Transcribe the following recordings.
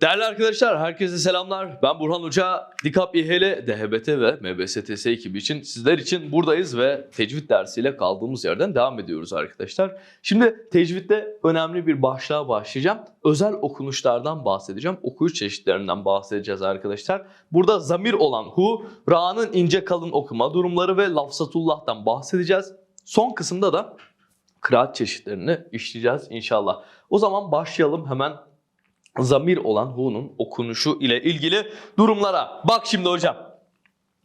Değerli arkadaşlar, herkese selamlar. Ben Burhan Hoca, Dikap İHL, DHBT ve MBSTS ekibi için sizler için buradayız ve tecvid dersiyle kaldığımız yerden devam ediyoruz arkadaşlar. Şimdi tecvidde önemli bir başlığa başlayacağım. Özel okunuşlardan bahsedeceğim. Okuyuş çeşitlerinden bahsedeceğiz arkadaşlar. Burada zamir olan hu, ra'nın ince kalın okuma durumları ve lafzatullah'tan bahsedeceğiz. Son kısımda da kıraat çeşitlerini işleyeceğiz inşallah. O zaman başlayalım hemen zamir olan hu'nun okunuşu ile ilgili durumlara. Bak şimdi hocam.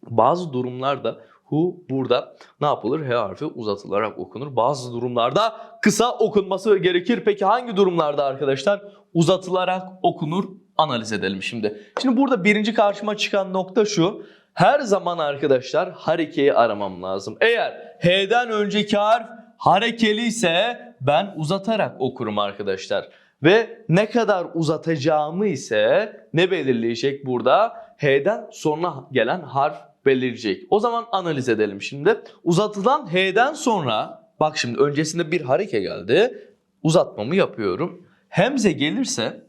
Bazı durumlarda hu burada ne yapılır? H harfi uzatılarak okunur. Bazı durumlarda kısa okunması gerekir. Peki hangi durumlarda arkadaşlar uzatılarak okunur? Analiz edelim şimdi. Şimdi burada birinci karşıma çıkan nokta şu. Her zaman arkadaşlar harekeyi aramam lazım. Eğer H'den önceki harf harekeli ise ben uzatarak okurum arkadaşlar. Ve ne kadar uzatacağımı ise ne belirleyecek burada? H'den sonra gelen harf belirleyecek. O zaman analiz edelim şimdi. Uzatılan H'den sonra bak şimdi öncesinde bir hareke geldi. Uzatmamı yapıyorum. Hemze gelirse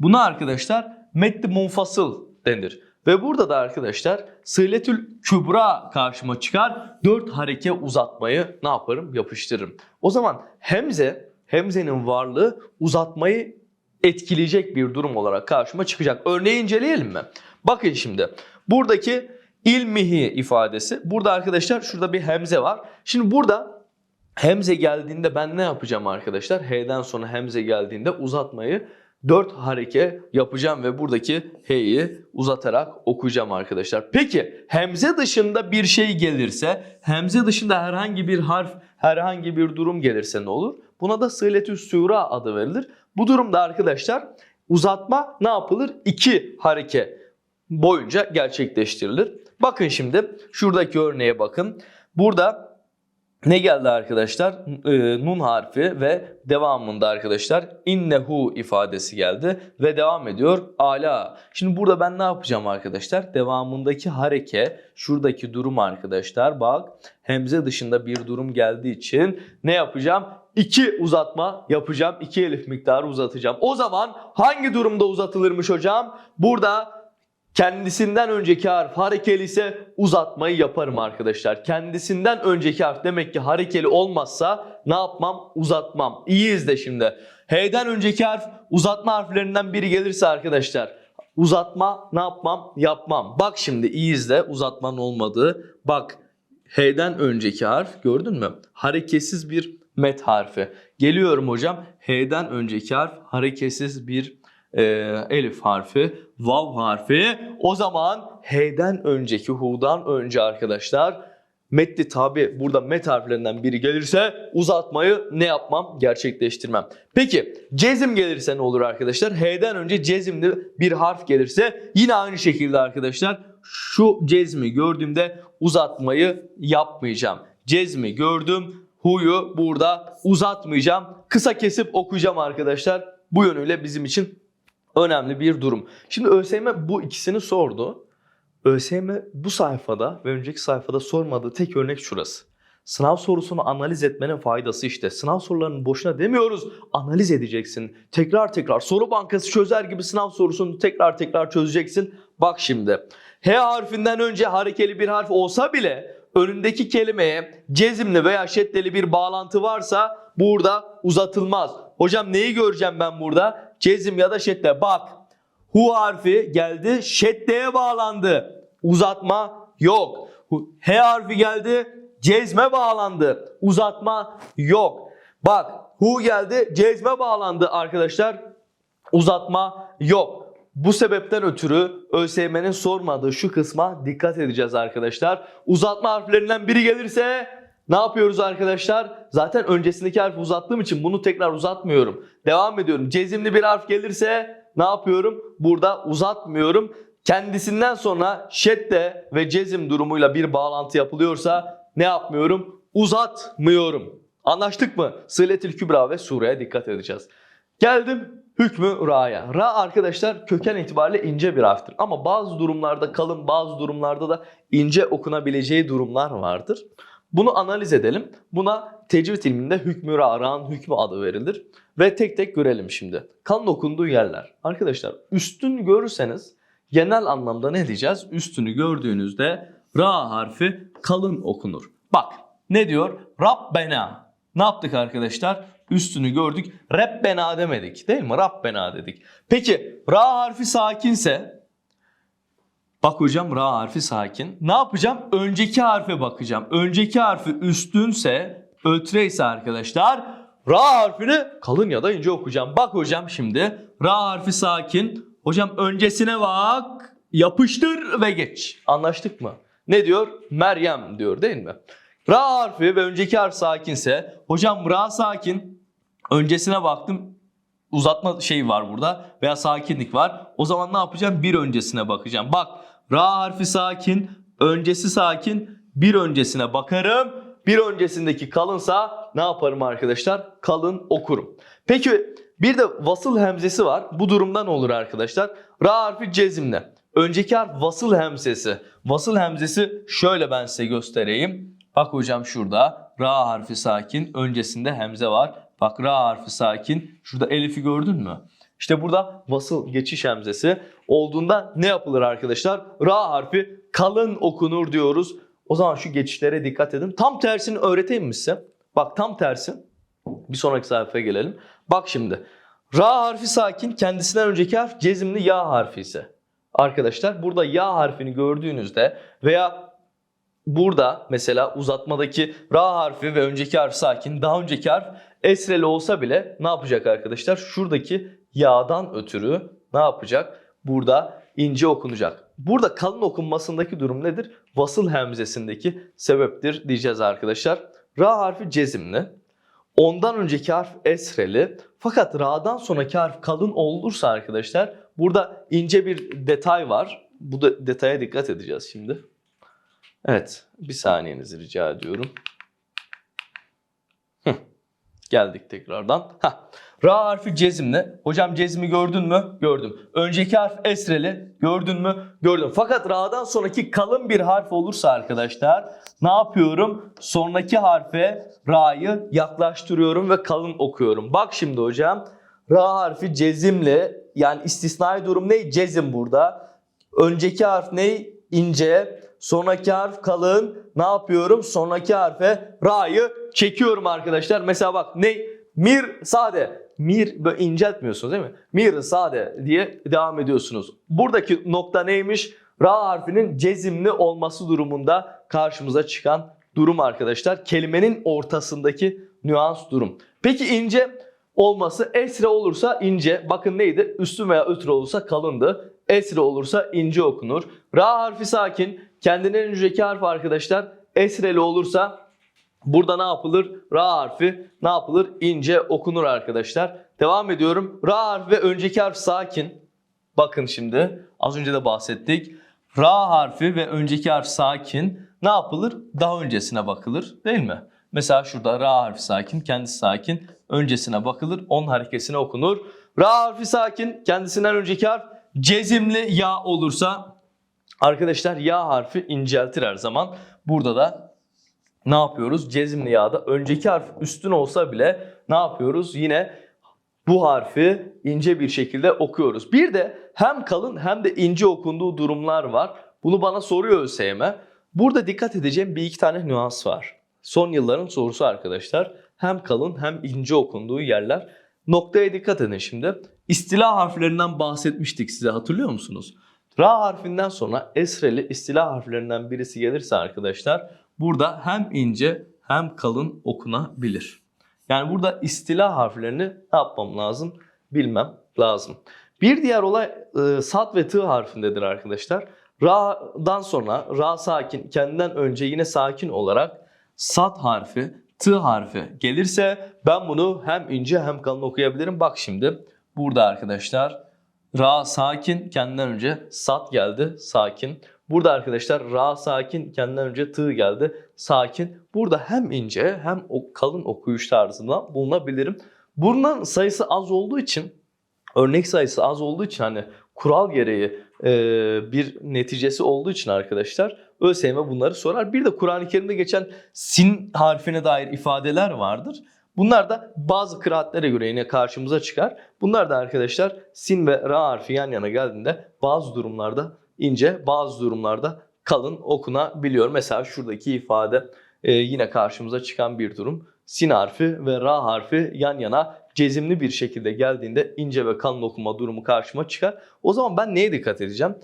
buna arkadaşlar meddi munfasıl denir. Ve burada da arkadaşlar sıletül kübra karşıma çıkar. Dört hareke uzatmayı ne yaparım? Yapıştırırım. O zaman hemze hemzenin varlığı uzatmayı etkileyecek bir durum olarak karşıma çıkacak. Örneği inceleyelim mi? Bakın şimdi buradaki ilmihi ifadesi. Burada arkadaşlar şurada bir hemze var. Şimdi burada hemze geldiğinde ben ne yapacağım arkadaşlar? H'den sonra hemze geldiğinde uzatmayı 4 hareke yapacağım ve buradaki H'yi uzatarak okuyacağım arkadaşlar. Peki hemze dışında bir şey gelirse, hemze dışında herhangi bir harf, herhangi bir durum gelirse ne olur? Buna da sıletü sura adı verilir. Bu durumda arkadaşlar uzatma ne yapılır? 2 hareke boyunca gerçekleştirilir. Bakın şimdi şuradaki örneğe bakın. Burada ne geldi arkadaşlar? Ee, nun harfi ve devamında arkadaşlar innehu ifadesi geldi ve devam ediyor ala. Şimdi burada ben ne yapacağım arkadaşlar? Devamındaki hareke şuradaki durum arkadaşlar bak hemze dışında bir durum geldiği için ne yapacağım? İki uzatma yapacağım. iki elif miktarı uzatacağım. O zaman hangi durumda uzatılırmış hocam? Burada Kendisinden önceki harf harekeli ise uzatmayı yaparım arkadaşlar. Kendisinden önceki harf demek ki harekeli olmazsa ne yapmam? Uzatmam. İyi izle şimdi. H'den önceki harf uzatma harflerinden biri gelirse arkadaşlar uzatma ne yapmam? Yapmam. Bak şimdi iyi izle uzatmanın olmadığı. Bak H'den önceki harf gördün mü? Hareketsiz bir met harfi. Geliyorum hocam. H'den önceki harf hareketsiz bir e, elif harfi, vav harfi. O zaman H'den önceki, hu'dan önce arkadaşlar metli tabi burada met harflerinden biri gelirse uzatmayı ne yapmam? Gerçekleştirmem. Peki cezim gelirse ne olur arkadaşlar? H'den önce cezimli bir harf gelirse yine aynı şekilde arkadaşlar şu cezmi gördüğümde uzatmayı yapmayacağım. Cezmi gördüm, hu'yu burada uzatmayacağım. Kısa kesip okuyacağım arkadaşlar. Bu yönüyle bizim için önemli bir durum. Şimdi ÖSYM bu ikisini sordu. ÖSYM bu sayfada ve önceki sayfada sormadığı tek örnek şurası. Sınav sorusunu analiz etmenin faydası işte. Sınav sorularının boşuna demiyoruz. Analiz edeceksin. Tekrar tekrar soru bankası çözer gibi sınav sorusunu tekrar tekrar çözeceksin. Bak şimdi. H harfinden önce harekeli bir harf olsa bile önündeki kelimeye cezimli veya şeddeli bir bağlantı varsa burada uzatılmaz. Hocam neyi göreceğim ben burada? Cezim ya da şedde. Bak hu harfi geldi şeddeye bağlandı. Uzatma yok. H harfi geldi cezme bağlandı. Uzatma yok. Bak hu geldi cezme bağlandı arkadaşlar. Uzatma yok. Bu sebepten ötürü ÖSYM'nin sormadığı şu kısma dikkat edeceğiz arkadaşlar. Uzatma harflerinden biri gelirse ne yapıyoruz arkadaşlar? Zaten öncesindeki harfi uzattığım için bunu tekrar uzatmıyorum. Devam ediyorum. Cezimli bir harf gelirse ne yapıyorum? Burada uzatmıyorum. Kendisinden sonra şedde ve cezim durumuyla bir bağlantı yapılıyorsa ne yapmıyorum? Uzatmıyorum. Anlaştık mı? Sıletül Kübra ve sureye dikkat edeceğiz. Geldim hükmü ra'ya. Ra arkadaşlar köken itibariyle ince bir harftir. Ama bazı durumlarda kalın bazı durumlarda da ince okunabileceği durumlar vardır. Bunu analiz edelim. Buna tecvid ilminde hükmü ra'ran hükmü adı verilir. Ve tek tek görelim şimdi. Kalın okunduğu yerler. Arkadaşlar üstün görürseniz genel anlamda ne diyeceğiz? Üstünü gördüğünüzde ra harfi kalın okunur. Bak ne diyor? Rabbena. Ne yaptık arkadaşlar? Üstünü gördük. Rabbena demedik değil mi? Rabbena dedik. Peki ra harfi sakinse Bak hocam ra harfi sakin. Ne yapacağım? Önceki harfe bakacağım. Önceki harfi üstünse, ötreyse arkadaşlar ra harfini kalın ya da ince okuyacağım. Bak hocam şimdi ra harfi sakin. Hocam öncesine bak, yapıştır ve geç. Anlaştık mı? Ne diyor? Meryem diyor değil mi? Ra harfi ve önceki harf sakinse hocam ra sakin. Öncesine baktım uzatma şeyi var burada veya sakinlik var. O zaman ne yapacağım? Bir öncesine bakacağım. Bak ra harfi sakin, öncesi sakin, bir öncesine bakarım. Bir öncesindeki kalınsa ne yaparım arkadaşlar? Kalın okurum. Peki bir de vasıl hemzesi var. Bu durumda ne olur arkadaşlar? Ra harfi cezimle. Önceki harf vasıl hemzesi. Vasıl hemzesi şöyle ben size göstereyim. Bak hocam şurada ra harfi sakin, öncesinde hemze var. Bak ra harfi sakin. Şurada elifi gördün mü? İşte burada vasıl geçiş hemzesi olduğunda ne yapılır arkadaşlar? Ra harfi kalın okunur diyoruz. O zaman şu geçişlere dikkat edin. Tam tersini öğreteyim mi size? Bak tam tersi. Bir sonraki sayfaya gelelim. Bak şimdi. Ra harfi sakin kendisinden önceki harf cezimli ya harfi ise. Arkadaşlar burada ya harfini gördüğünüzde veya burada mesela uzatmadaki ra harfi ve önceki harf sakin daha önceki harf esreli olsa bile ne yapacak arkadaşlar? Şuradaki yağdan ötürü ne yapacak? Burada ince okunacak. Burada kalın okunmasındaki durum nedir? Vasıl hemzesindeki sebeptir diyeceğiz arkadaşlar. Ra harfi cezimli. Ondan önceki harf esreli. Fakat ra'dan sonraki harf kalın olursa arkadaşlar burada ince bir detay var. Bu da detaya dikkat edeceğiz şimdi. Evet, bir saniyenizi rica ediyorum. Geldik tekrardan. Hah. Ra harfi cezimli. Hocam cezmi gördün mü? Gördüm. Önceki harf esreli. Gördün mü? Gördüm. Fakat ra'dan sonraki kalın bir harf olursa arkadaşlar ne yapıyorum? Sonraki harfe ra'yı yaklaştırıyorum ve kalın okuyorum. Bak şimdi hocam. Ra harfi cezimli. Yani istisnai durum ne? Cezim burada. Önceki harf ne? İnce. Sonraki harf kalın. Ne yapıyorum? Sonraki harfe ra'yı çekiyorum arkadaşlar. Mesela bak ne? Mir sade. Mir böyle inceltmiyorsunuz değil mi? Mir sade diye devam ediyorsunuz. Buradaki nokta neymiş? Ra harfinin cezimli olması durumunda karşımıza çıkan durum arkadaşlar. Kelimenin ortasındaki nüans durum. Peki ince olması esre olursa ince. Bakın neydi? Üstün veya ötürü olursa kalındı. Esre olursa ince okunur. Ra harfi sakin. Kendinden önceki harf arkadaşlar esreli olursa burada ne yapılır? Ra harfi ne yapılır? İnce okunur arkadaşlar. Devam ediyorum. Ra harfi ve önceki harf sakin. Bakın şimdi az önce de bahsettik. Ra harfi ve önceki harf sakin ne yapılır? Daha öncesine bakılır değil mi? Mesela şurada ra harfi sakin, kendisi sakin. Öncesine bakılır, on harekesine okunur. Ra harfi sakin, kendisinden önceki harf cezimli ya olursa arkadaşlar ya harfi inceltir her zaman. Burada da ne yapıyoruz? Cezimli yağda önceki harf üstün olsa bile ne yapıyoruz? Yine bu harfi ince bir şekilde okuyoruz. Bir de hem kalın hem de ince okunduğu durumlar var. Bunu bana soruyor ÖSYM. Burada dikkat edeceğim bir iki tane nüans var. Son yılların sorusu arkadaşlar. Hem kalın hem ince okunduğu yerler. Noktaya dikkat edin şimdi. İstila harflerinden bahsetmiştik size hatırlıyor musunuz? Ra harfinden sonra esreli istila harflerinden birisi gelirse arkadaşlar burada hem ince hem kalın okunabilir. Yani burada istila harflerini ne yapmam lazım? Bilmem lazım. Bir diğer olay e, sat ve tı harfindedir arkadaşlar. Ra'dan sonra ra sakin kendinden önce yine sakin olarak sat harfi, tı harfi gelirse ben bunu hem ince hem kalın okuyabilirim. Bak şimdi burada arkadaşlar ra sakin kendinden önce sat geldi sakin. Burada arkadaşlar ra sakin kendinden önce tı geldi sakin. Burada hem ince hem kalın okuyuş tarzında bulunabilirim. Bunların sayısı az olduğu için örnek sayısı az olduğu için hani kural gereği e, bir neticesi olduğu için arkadaşlar ÖSYM bunları sorar. Bir de Kur'an-ı Kerim'de geçen sin harfine dair ifadeler vardır. Bunlar da bazı kıraatlere göre yine karşımıza çıkar. Bunlar da arkadaşlar sin ve ra harfi yan yana geldiğinde bazı durumlarda ince, bazı durumlarda kalın okunabiliyor. Mesela şuradaki ifade e, yine karşımıza çıkan bir durum. Sin harfi ve ra harfi yan yana cezimli bir şekilde geldiğinde ince ve kalın okuma durumu karşıma çıkar. O zaman ben neye dikkat edeceğim?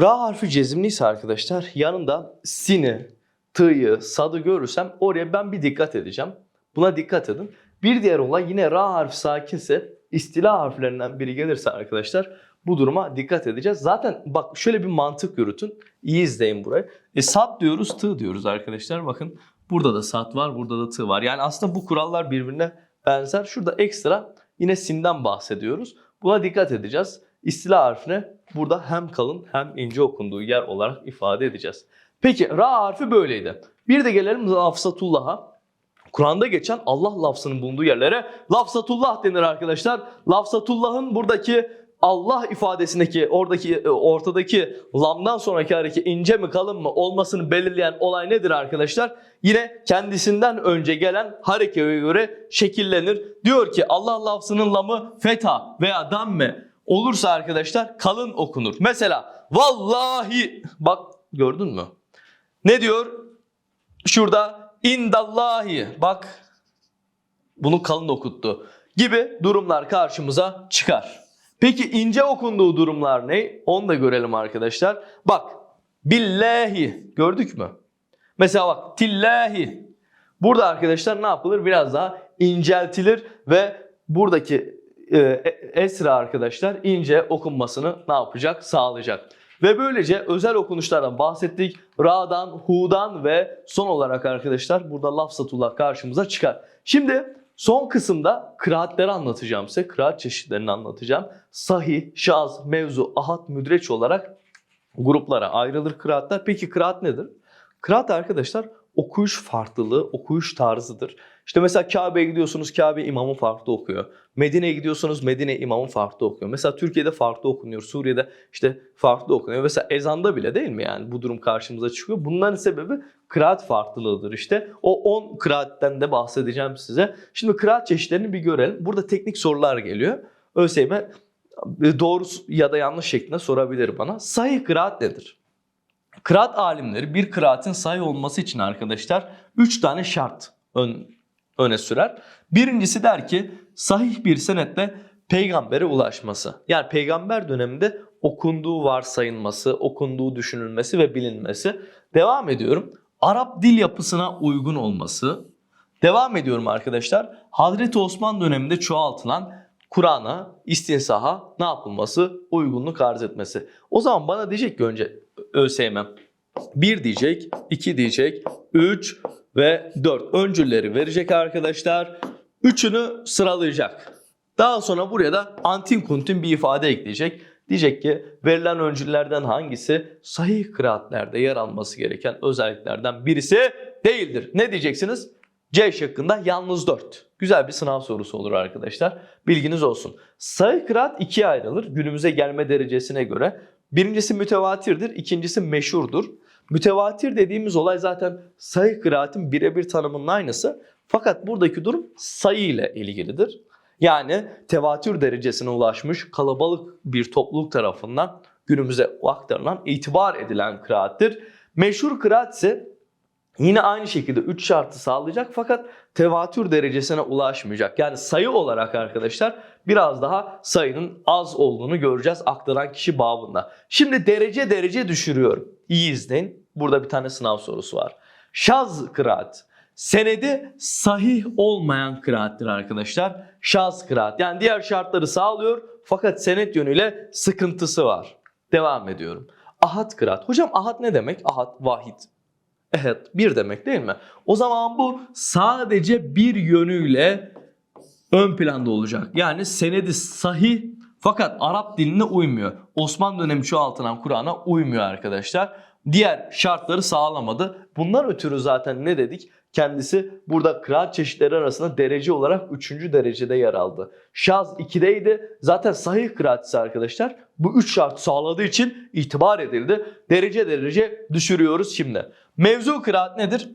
Ra harfi cezimliyse arkadaşlar yanında sini, t'yı, sad'ı görürsem oraya ben bir dikkat edeceğim. Buna dikkat edin. Bir diğer olay yine ra harfi sakinse istila harflerinden biri gelirse arkadaşlar bu duruma dikkat edeceğiz. Zaten bak şöyle bir mantık yürütün. İyi izleyin burayı. E sat diyoruz, tı diyoruz arkadaşlar. Bakın burada da sat var, burada da tı var. Yani aslında bu kurallar birbirine benzer. Şurada ekstra yine sinden bahsediyoruz. Buna dikkat edeceğiz. İstila harfine burada hem kalın hem ince okunduğu yer olarak ifade edeceğiz. Peki ra harfi böyleydi. Bir de gelelim lafzatullah'a. Kur'an'da geçen Allah lafzının bulunduğu yerlere lafzatullah denir arkadaşlar. Lafzatullah'ın buradaki Allah ifadesindeki oradaki e, ortadaki lamdan sonraki hareki ince mi kalın mı olmasını belirleyen olay nedir arkadaşlar? Yine kendisinden önce gelen harekeye göre şekillenir. Diyor ki Allah lafzının lamı feta veya damme olursa arkadaşlar kalın okunur. Mesela vallahi bak gördün mü? Ne diyor? Şurada indallahi bak bunu kalın okuttu gibi durumlar karşımıza çıkar. Peki ince okunduğu durumlar ne? Onu da görelim arkadaşlar. Bak billahi gördük mü? Mesela bak tillahi. Burada arkadaşlar ne yapılır? Biraz daha inceltilir ve buradaki e, esra arkadaşlar ince okunmasını ne yapacak? Sağlayacak. Ve böylece özel okunuşlardan bahsettik. Ra'dan, Hu'dan ve son olarak arkadaşlar burada lafzatullah karşımıza çıkar. Şimdi son kısımda kıraatleri anlatacağım size. Kıraat çeşitlerini anlatacağım. Sahih, şaz, mevzu, ahad, müdreç olarak gruplara ayrılır kıraatlar. Peki kıraat nedir? Kıraat arkadaşlar okuyuş farklılığı, okuyuş tarzıdır. İşte mesela Kabe'ye gidiyorsunuz, Kabe imamı farklı okuyor. Medine'ye gidiyorsunuz, Medine imamı farklı okuyor. Mesela Türkiye'de farklı okunuyor, Suriye'de işte farklı okunuyor. Mesela ezanda bile değil mi yani bu durum karşımıza çıkıyor. Bunların sebebi kıraat farklılığıdır işte. O 10 kıraatten de bahsedeceğim size. Şimdi kıraat çeşitlerini bir görelim. Burada teknik sorular geliyor. ÖSYM doğru ya da yanlış şeklinde sorabilir bana. Sahih kıraat nedir? Kıraat alimleri bir kıraatin sahih olması için arkadaşlar 3 tane şart ön, öne sürer. Birincisi der ki sahih bir senetle peygambere ulaşması. Yani peygamber döneminde okunduğu varsayılması, okunduğu düşünülmesi ve bilinmesi. Devam ediyorum. Arap dil yapısına uygun olması. Devam ediyorum arkadaşlar. Hazreti Osman döneminde çoğaltılan Kur'an'a, istinsaha ne yapılması? Uygunluk arz etmesi. O zaman bana diyecek ki önce ÖSYM 1 diyecek, 2 diyecek, 3 ve 4 öncülleri verecek arkadaşlar. Üçünü sıralayacak. Daha sonra buraya da antin kuntin bir ifade ekleyecek. Diyecek ki verilen öncüllerden hangisi sahih kıraatlerde yer alması gereken özelliklerden birisi değildir. Ne diyeceksiniz? C şıkkında yalnız 4. Güzel bir sınav sorusu olur arkadaşlar. Bilginiz olsun. Sahih kıraat ikiye ayrılır günümüze gelme derecesine göre. Birincisi mütevatirdir, ikincisi meşhurdur. Mütevatir dediğimiz olay zaten sahih kıraatin birebir tanımının aynısı. Fakat buradaki durum sayı ile ilgilidir. Yani tevatür derecesine ulaşmış kalabalık bir topluluk tarafından günümüze aktarılan, itibar edilen kıraattir. Meşhur kıraat ise yine aynı şekilde 3 şartı sağlayacak fakat tevatür derecesine ulaşmayacak. Yani sayı olarak arkadaşlar biraz daha sayının az olduğunu göreceğiz aktaran kişi babında. Şimdi derece derece düşürüyorum. İyi izleyin. Burada bir tane sınav sorusu var. Şaz kıraat. Senedi sahih olmayan kıraattir arkadaşlar. Şaz kıraat. Yani diğer şartları sağlıyor fakat senet yönüyle sıkıntısı var. Devam ediyorum. Ahad kıraat. Hocam ahad ne demek? Ahad, vahid. Evet bir demek değil mi? O zaman bu sadece bir yönüyle ön planda olacak. Yani senedi sahih fakat Arap diline uymuyor. Osmanlı dönemi çoğaltılan Kur'an'a uymuyor arkadaşlar. Diğer şartları sağlamadı. Bunlar ötürü zaten ne dedik? kendisi burada kıraat çeşitleri arasında derece olarak 3. derecede yer aldı. Şaz 2'deydi. Zaten sahih kıraat ise arkadaşlar bu 3 şart sağladığı için itibar edildi. Derece derece düşürüyoruz şimdi. Mevzu kıraat nedir?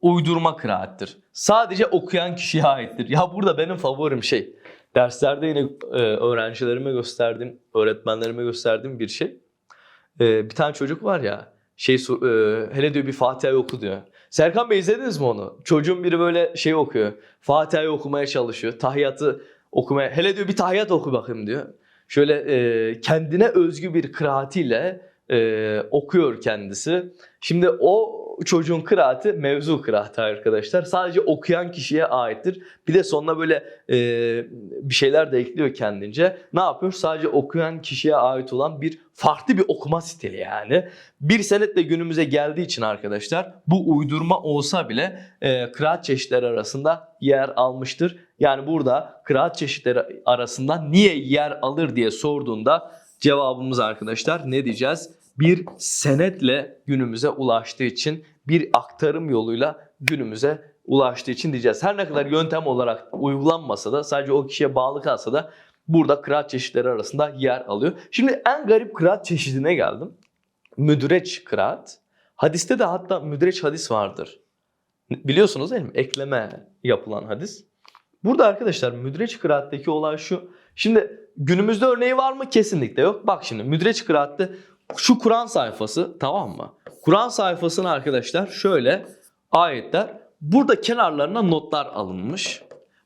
Uydurma kıraattir. Sadece okuyan kişiye aittir. Ya burada benim favorim şey. Derslerde yine e, öğrencilerime gösterdiğim, öğretmenlerime gösterdiğim bir şey. E, bir tane çocuk var ya, şey e, hele diyor bir Fatiha'yı oku diyor. Serkan Bey izlediniz mi onu? Çocuğun biri böyle şey okuyor. Fatiha'yı okumaya çalışıyor. Tahiyatı okumaya. Hele diyor bir tahiyat oku bakayım diyor. Şöyle e, kendine özgü bir kıraatiyle e, okuyor kendisi. Şimdi o çocuğun kıraati mevzu kıraati arkadaşlar. Sadece okuyan kişiye aittir. Bir de sonuna böyle e, bir şeyler de ekliyor kendince. Ne yapıyor? Sadece okuyan kişiye ait olan bir farklı bir okuma stili yani. Bir senetle günümüze geldiği için arkadaşlar bu uydurma olsa bile e, kıraat çeşitleri arasında yer almıştır. Yani burada kıraat çeşitleri arasında niye yer alır diye sorduğunda cevabımız arkadaşlar ne diyeceğiz? Bir senetle günümüze ulaştığı için bir aktarım yoluyla günümüze ulaştığı için diyeceğiz. Her ne kadar yöntem olarak uygulanmasa da sadece o kişiye bağlı kalsa da burada kıraat çeşitleri arasında yer alıyor. Şimdi en garip kıraat çeşidine geldim. Müdüreç kıraat. Hadiste de hatta müdüreç hadis vardır. Biliyorsunuz değil mi? Ekleme yapılan hadis. Burada arkadaşlar müdüreç kıraatteki olay şu. Şimdi günümüzde örneği var mı? Kesinlikle yok. Bak şimdi müdüreç kıraatte şu Kur'an sayfası tamam mı? Kur'an sayfasına arkadaşlar şöyle ayetler. Burada kenarlarına notlar alınmış.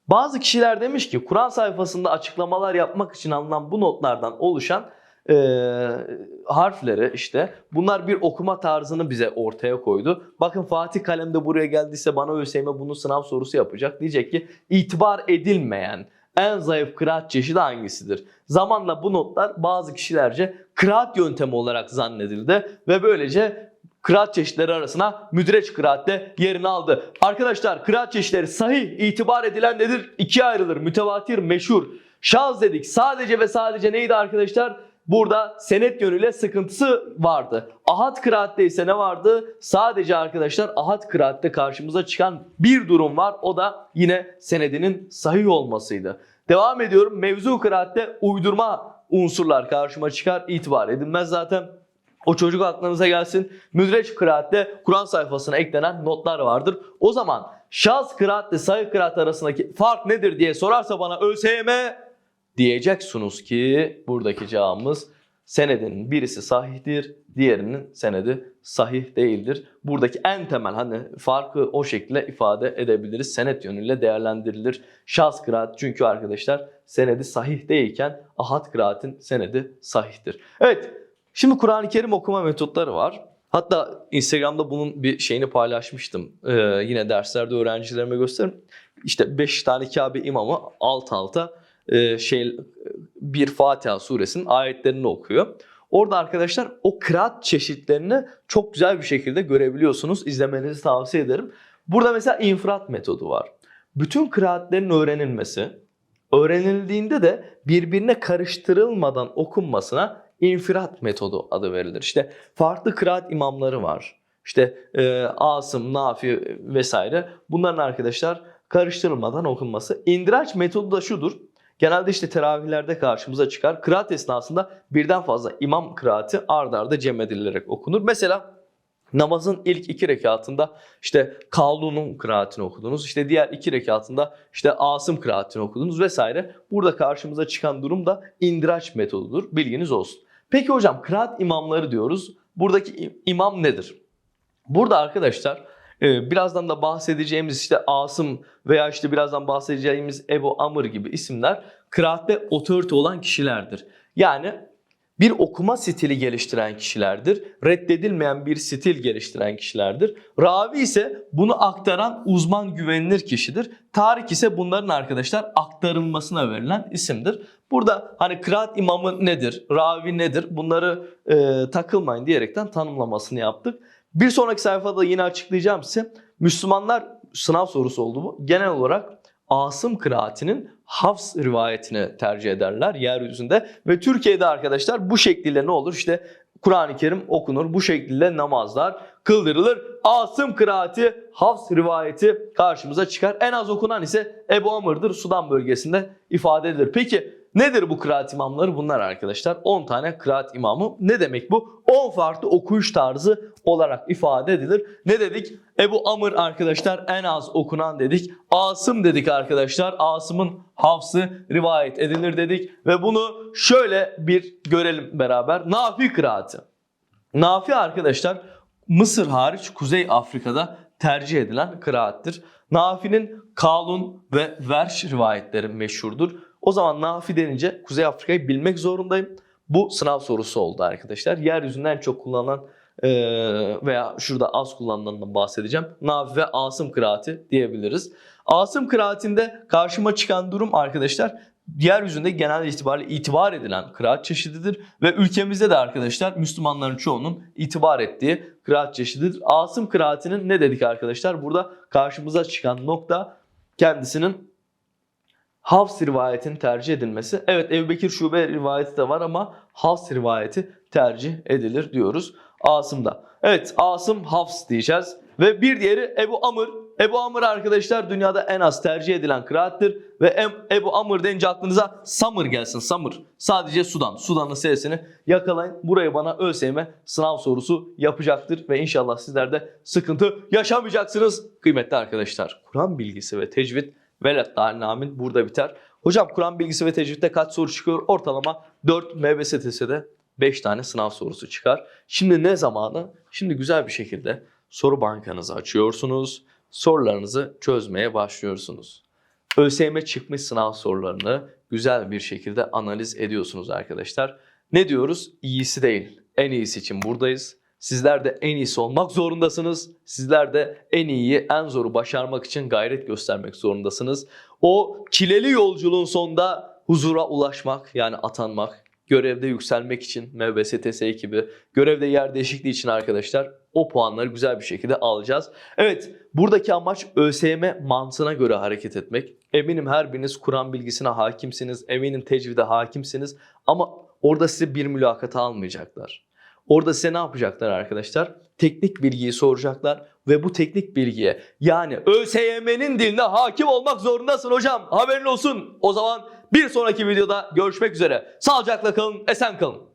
Bazı kişiler demiş ki Kur'an sayfasında açıklamalar yapmak için alınan bu notlardan oluşan eee, harfleri işte bunlar bir okuma tarzını bize ortaya koydu. Bakın Fatih Kalem de buraya geldiyse bana ÖSYM bunun sınav sorusu yapacak. Diyecek ki itibar edilmeyen en zayıf kıraat çeşidi hangisidir? Zamanla bu notlar bazı kişilerce kıraat yöntemi olarak zannedildi ve böylece kıraat çeşitleri arasına müdreç kıraatte yerini aldı. Arkadaşlar kıraat çeşitleri sahih itibar edilen nedir? İkiye ayrılır. Mütevatir, meşhur. Şaz dedik. Sadece ve sadece neydi arkadaşlar? Burada senet yönüyle sıkıntısı vardı. Ahad kıraatte ise ne vardı? Sadece arkadaşlar ahad kıraatte karşımıza çıkan bir durum var. O da yine senedinin sahih olmasıydı. Devam ediyorum. Mevzu kıraatte uydurma unsurlar karşıma çıkar. itibar edilmez zaten. O çocuk aklınıza gelsin. Müdreç kıraatte Kur'an sayfasına eklenen notlar vardır. O zaman şaz kıraatle sahih kıraat arasındaki fark nedir diye sorarsa bana ÖSYM diyeceksiniz ki buradaki cevabımız senedin birisi sahihtir, diğerinin senedi sahih değildir. Buradaki en temel hani farkı o şekilde ifade edebiliriz. Senet yönüyle değerlendirilir. Şaz kıraat çünkü arkadaşlar senedi sahih değilken ahad kıraatin senedi sahihtir. Evet Şimdi Kur'an-ı Kerim okuma metotları var. Hatta Instagram'da bunun bir şeyini paylaşmıştım. Ee, yine derslerde öğrencilerime gösteririm. İşte 5 tane Kabe imamı alt alta e, şey bir Fatiha suresinin ayetlerini okuyor. Orada arkadaşlar o kıraat çeşitlerini çok güzel bir şekilde görebiliyorsunuz. İzlemenizi tavsiye ederim. Burada mesela infrat metodu var. Bütün kıraatlerin öğrenilmesi, öğrenildiğinde de birbirine karıştırılmadan okunmasına infirat metodu adı verilir. İşte farklı kıraat imamları var. İşte e, Asım, Nafi vesaire. Bunların arkadaşlar karıştırılmadan okunması. İndiraç metodu da şudur. Genelde işte teravihlerde karşımıza çıkar. Kıraat esnasında birden fazla imam kıraati ard arda cem edilerek okunur. Mesela namazın ilk iki rekatında işte Kalun'un kıraatini okudunuz. İşte diğer iki rekatında işte Asım kıraatini okudunuz vesaire. Burada karşımıza çıkan durum da indiraç metodudur. Bilginiz olsun. Peki hocam kıraat imamları diyoruz. Buradaki im- imam nedir? Burada arkadaşlar e, birazdan da bahsedeceğimiz işte Asım veya işte birazdan bahsedeceğimiz Ebu Amr gibi isimler kıraatte otorite olan kişilerdir. Yani bir okuma stili geliştiren kişilerdir. Reddedilmeyen bir stil geliştiren kişilerdir. Ravi ise bunu aktaran uzman güvenilir kişidir. Tarih ise bunların arkadaşlar aktarılmasına verilen isimdir. Burada hani kıraat imamı nedir, ravi nedir bunları e, takılmayın diyerekten tanımlamasını yaptık. Bir sonraki sayfada yine açıklayacağım size. Müslümanlar sınav sorusu oldu bu. Genel olarak Asım kıraatinin Hafs rivayetini tercih ederler yeryüzünde ve Türkiye'de arkadaşlar bu şekliyle ne olur işte Kur'an-ı Kerim okunur. Bu şekilde namazlar kıldırılır. Asım kıraati, Hafs rivayeti karşımıza çıkar. En az okunan ise Ebu Amr'dır. Sudan bölgesinde ifade edilir. Peki nedir bu kıraat imamları? Bunlar arkadaşlar 10 tane kıraat imamı. Ne demek bu? 10 farklı okuyuş tarzı olarak ifade edilir. Ne dedik? Ebu Amr arkadaşlar en az okunan dedik. Asım dedik arkadaşlar. Asım'ın hafsı rivayet edilir dedik. Ve bunu şöyle bir görelim beraber. Nafi kıraati. Nafi arkadaşlar Mısır hariç Kuzey Afrika'da tercih edilen kıraattir. Nafi'nin Kalun ve Verş rivayetleri meşhurdur. O zaman Nafi denince Kuzey Afrika'yı bilmek zorundayım. Bu sınav sorusu oldu arkadaşlar. Yeryüzünde en çok kullanılan veya şurada az kullanılanından bahsedeceğim. Nafi ve Asım kıraati diyebiliriz. Asım kıraatinde karşıma çıkan durum arkadaşlar yeryüzünde genel itibariyle itibar edilen kıraat çeşididir. Ve ülkemizde de arkadaşlar Müslümanların çoğunun itibar ettiği kıraat çeşididir. Asım kıraatinin ne dedik arkadaşlar? Burada karşımıza çıkan nokta kendisinin Hafs rivayetinin tercih edilmesi. Evet Ebu Bekir Şube rivayeti de var ama Hafs rivayeti tercih edilir diyoruz Asım'da. Evet Asım Hafs diyeceğiz. Ve bir diğeri Ebu Amr. Ebu Amr arkadaşlar dünyada en az tercih edilen kıraattir. Ve Ebu Amr deyince aklınıza Samır gelsin. Samır. Sadece Sudan. Sudan'ın sesini yakalayın. Burayı bana ÖSYM sınav sorusu yapacaktır. Ve inşallah sizler de sıkıntı yaşamayacaksınız. Kıymetli arkadaşlar. Kur'an bilgisi ve tecvid velet amin burada biter. Hocam Kur'an bilgisi ve tecvidde kaç soru çıkıyor? Ortalama 4 MBSTS'de 5 tane sınav sorusu çıkar. Şimdi ne zamanı? Şimdi güzel bir şekilde soru bankanızı açıyorsunuz. Sorularınızı çözmeye başlıyorsunuz. ÖSYM çıkmış sınav sorularını güzel bir şekilde analiz ediyorsunuz arkadaşlar. Ne diyoruz? İyisi değil. En iyisi için buradayız. Sizler de en iyisi olmak zorundasınız. Sizler de en iyiyi, en zoru başarmak için gayret göstermek zorundasınız. O çileli yolculuğun sonunda huzura ulaşmak yani atanmak, görevde yükselmek için MBSTS ekibi, görevde yer değişikliği için arkadaşlar o puanları güzel bir şekilde alacağız. Evet buradaki amaç ÖSYM mantığına göre hareket etmek. Eminim her biriniz Kur'an bilgisine hakimsiniz, eminim tecvide hakimsiniz ama orada size bir mülakata almayacaklar. Orada size ne yapacaklar arkadaşlar? Teknik bilgiyi soracaklar ve bu teknik bilgiye yani ÖSYM'nin diline hakim olmak zorundasın hocam. Haberin olsun. O zaman bir sonraki videoda görüşmek üzere. Sağlıcakla kalın, esen kalın.